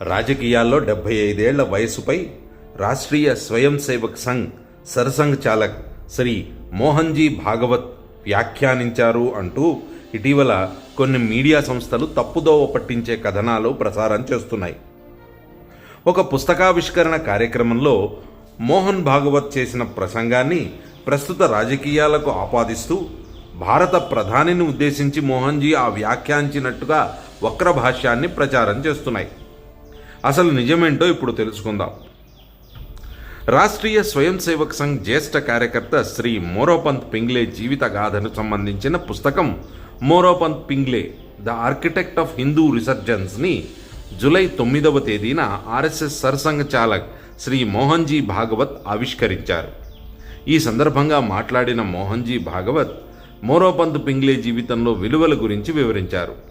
రాజకీయాల్లో డెబ్బై ఐదేళ్ళ వయసుపై రాష్ట్రీయ స్వయం సేవక్ సంఘ్ సరసంఘ్ చాలక్ శ్రీ మోహన్జీ భాగవత్ వ్యాఖ్యానించారు అంటూ ఇటీవల కొన్ని మీడియా సంస్థలు తప్పుదోవ పట్టించే కథనాలు ప్రసారం చేస్తున్నాయి. ఒక పుస్తకావిష్కరణ కార్యక్రమంలో మోహన్ భాగవత్ చేసిన ప్రసంగాన్ని ప్రస్తుత రాజకీయాలకు ఆపాదిస్తూ భారత ప్రధానిని ఉద్దేశించి మోహన్జీ ఆ వ్యాఖ్యానించినట్టుగా వక్ర భాష్యాన్ని ప్రచారం చేస్తున్నాయి. అసలు నిజమేంటో ఇప్పుడు తెలుసుకుందాం. రాష్ట్రీయ స్వయం సేవక్ సంఘ్ జ్యేష్ఠ కార్యకర్త శ్రీ మోరోపంత్ పింగ్లే జీవిత గాథను సంబంధించిన పుస్తకం Moropant Pingle the architect of Hindu రిసర్జెన్స్ని July తొమ్మిదవ తేదీన ఆర్ఎస్ఎస్ సరసంఘ చాలక్ శ్రీ మోహన్జీ భాగవత్ ఆవిష్కరించారు. ఈ సందర్భంగా మాట్లాడిన మోహన్జీ భాగవత్ మోరోపంత్ పింగ్లే జీవితంలో విలువల గురించి వివరించారు.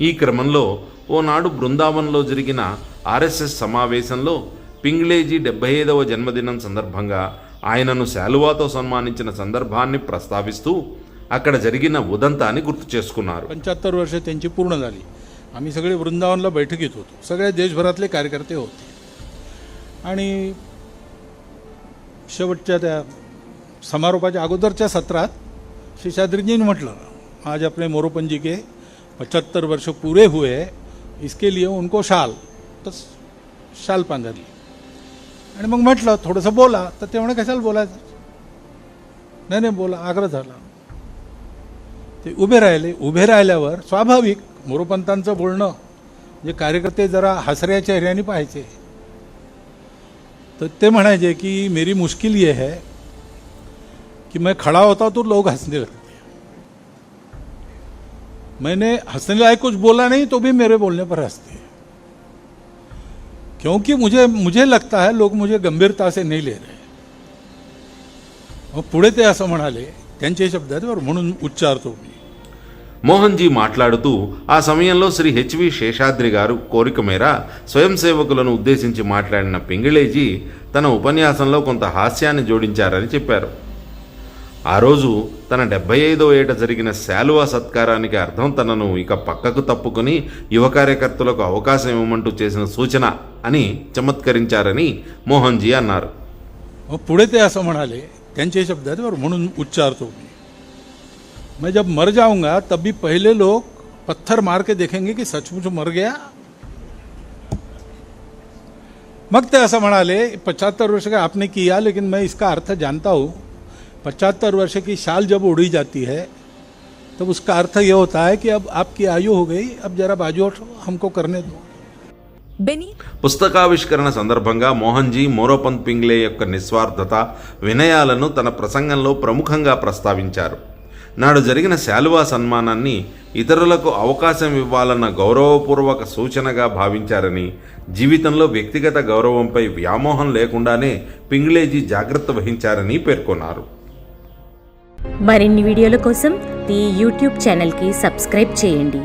ఈ క్రమంలో ఓనాడు బృందావన్లో జరిగిన ఆర్ఎస్ఎస్ సమావేశంలో పింగ్లేజీ డెబ్బై ఐదవ జన్మదినం సందర్భంగా ఆయనను శాలువాతో సన్మానించిన సందర్భాన్ని ప్రస్తావిస్తూ అక్కడ జరిగిన ఉదంతాన్ని గుర్తు చేసుకున్నారు पंच्याहत्तर वर्ष त्यांची पूर्ण झाली आम्ही सगळे वृंदावनला बैठकीत होतो सगळ्या देशभरातले कार्यकर्ते होते आणि शेवटच्या त्या समारोपाच्या अगोदरच्या सत्रात शेषाद्रीजींनी म्हटलं आज अपने मोरोपन जी के पचहत्तर वर्ष पूरे हुए इसके लिए उनको शाल तर शाल पांघरली आणि मग म्हटलं थोडंसं बोला तर ते म्हणे कशाला बोलायचं? नाही नाही बोला आग्रह झाला. ते उभे राहिले. उभे राहिल्यावर स्वाभाविक मोरोपंतांचं बोलणं जे कार्यकर्ते जरा हसऱ्या चेहऱ्याने पाहायचे. तर ते म्हणायचे की मेरी मुश्किल ये है कि मैं खड़ा होता तो लोग हंसने लगते. मैंने हंसने लायक कुछ बोला नहीं तो भी मेरे बोलने पर हंसते हैं क्योंकि मुझे मुझे लगता है लोग मुझे गंभीरता से नहीं ले रहे मग पुढे ते असं म्हणाले त्यांचे शब्द आहेत बरं म्हणून उच्चारतो मी మోహన్జీ మాట్లాడుతూ ఆ సమయంలో శ్రీ హెచ్వి శేషాద్రి గారు కోరిక మేర స్వయం సేవకులను ఉద్దేశించి మాట్లాడిన పింగిళేజీ తన ఉపన్యాసంలో కొంత హాస్యాన్ని జోడించారని చెప్పారు ఆ రోజు తన డెబ్బై ఐదో ఏట జరిగిన శాలువా సత్కారానికి అర్థం తనను ఇక పక్కకు తప్పుకొని యువ కార్యకర్తలకు అవకాశం ఇవ్వమంటూ చేసిన సూచన అని చమత్కరించారని మోహన్జీ అన్నారు मग पुढे ते असं म्हणाले त्यांचे शब्द आहेत बरं म्हणून उच्चारतो मी मैं जब मर जाऊंगा तब भी पहले लोग पत्थर मार के देखेंगे कि सचमुच मर गया मग ते असं म्हणाले पचहत्तर वर्ष का आपने किया लेकिन मैं इसका अर्थ जानता हूँ पचहत्तर वर्ष की शाल जब उड़ी जाती है तब उसका अर्थ ये होता है कि अब आपकी आयु हो गई अब जरा बाजू हटो हमको करने दो బెనీ పుస్తకావిష్కరణ సందర్భంగా మోహన్జీ మోరోపంత్ పింగ్లే యొక్క నిస్వార్థత వినయాలను తన ప్రసంగంలో ప్రముఖంగా ప్రస్తావించారు నాడు జరిగిన శాలువా సన్మానాన్ని ఇతరులకు అవకాశం ఇవ్వాలన్న గౌరవపూర్వక సూచనగా భావించారని జీవితంలో వ్యక్తిగత గౌరవంపై వ్యామోహం లేకుండానే పింగ్లేజీ జాగ్రత్త వహించారని పేర్కొన్నారు మరిన్ని వీడియోల కోసం ఈ యూట్యూబ్ ఛానల్కి సబ్స్క్రైబ్ చేయండి.